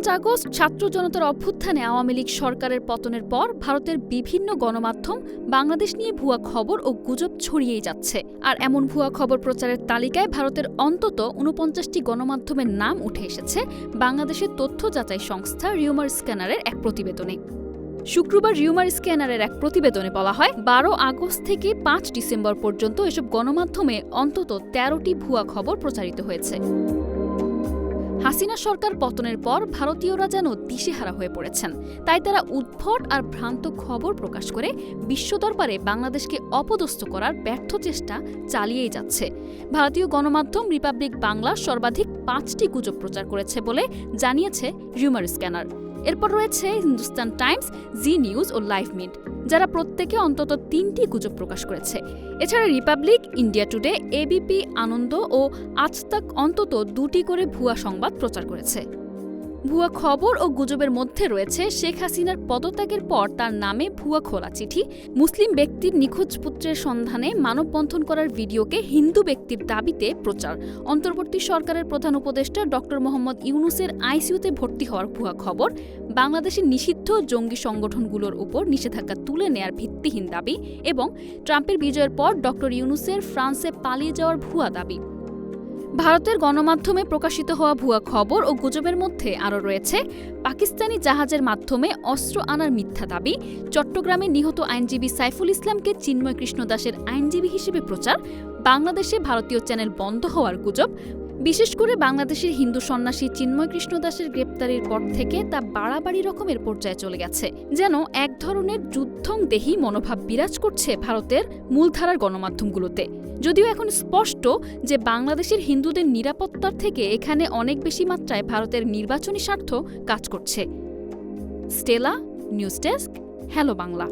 পাঁচ আগস্ট ছাত্র জনতার অভ্যুত্থানে আওয়ামী লীগ সরকারের পতনের পর ভারতের বিভিন্ন গণমাধ্যম বাংলাদেশ নিয়ে ভুয়া খবর ও গুজব ছড়িয়েই যাচ্ছে। আর এমন ভুয়া খবর প্রচারের তালিকায় ভারতের অন্তত উনপঞ্চাশটি গণমাধ্যমের নাম উঠে এসেছে বাংলাদেশের তথ্য যাচাই সংস্থা রিউমার স্ক্যানারের এক প্রতিবেদনে। শুক্রবার রিউমার স্ক্যানারের এক প্রতিবেদনে বলা হয়, বারো আগস্ট থেকে পাঁচ ডিসেম্বর পর্যন্ত এসব গণমাধ্যমে অন্তত তেরোটি ভুয়া খবর প্রচারিত হয়েছে। হাসিনা সরকার পতনের পর ভারতীয়রা যেন দিশেহারা হয়ে পড়েছেন। তাই তারা উদ্ভট আর ভ্রান্ত খবর প্রকাশ করে বিশ্ব দরবারে বাংলাদেশকে অপদস্থ করার ব্যর্থ চেষ্টা চালিয়েই যাচ্ছে। ভারতীয় গণমাধ্যম রিপাবলিক বাংলা সর্বাধিক পাঁচটি গুজব প্রচার করেছে বলে জানিয়েছে রিউমার স্ক্যানার। এরপর রয়েছে হিন্দুস্তান টাইমস, জি নিউজ ও লাইভ মিড যারা প্রত্যেকে অন্তত তিনটি গুজব প্রকাশ করেছে। এছাড়া Republic, India Today ABP Ananda ও আজ তাক অন্তত দুটি করে ভুয়া সংবাদ প্রচার করেছে। ভুয়া খবর ও গুজবের মধ্যে রয়েছে শেখ হাসিনার পদত্যাগের পর তার নামে ভুয়া খোলা চিঠি। মুসলিম ব্যক্তির নিখোঁজ পুত্রের সন্ধানে মানববন্ধন করার ভিডিওকে হিন্দু ব্যক্তির দাবিতে প্রচার। অন্তর্বর্তী সরকারের প্রধান উপদেষ্টা ড. মোহাম্মদ ইউনুসের আইসিইউতে ভর্তি হওয়ার ভুয়া খবর, বাংলাদেশের নিষিদ্ধ জঙ্গি সংগঠনগুলোর উপর নিষেধাজ্ঞা তুলে নেয়ার ভিত্তিহীন দাবি এবং ট্রাম্পের বিজয়ের পর ড. ইউনুসের ফ্রান্সে পালিয়ে যাওয়ার ভুয়া দাবি। ভারতের গণমাধ্যমে প্রকাশিত হওয়া ভুয়া খবর ও গুজবের মধ্যে আরও রয়েছে, পাকিস্তানি জাহাজের মাধ্যমে অস্ত্র আনার মিথ্যা দাবি, চট্টগ্রামে নিহত আইনজীবী সাইফুল ইসলামকে চিন্ময় কৃষ্ণ দাসের আইনজীবী হিসেবে প্রচার, বাংলাদেশে ভারতীয় চ্যানেল বন্ধ হওয়ার গুজব বিশেষ করে বাংলাদেশের হিন্দু সন্ন্যাসী চিন্ময় কৃষ্ণ দাসের গ্রেপ্তারের পর থেকে তা বাড়াবাড়ি রকমের পর্যায়ে চলে গেছে, যেন এক ধরনের যুদ্ধংদেহী মনোভাব বিরাজ করছে ভারতের মূলধারার গণমাধ্যমগুলোতে। যদিও এখন স্পষ্ট যে বাংলাদেশের হিন্দুদের নিরাপত্তার থেকে এখানে অনেক বেশি মাত্রায় ভারতের নির্বাচনী স্বার্থ কাজ করছে। Stella, news desk, hello Bangla.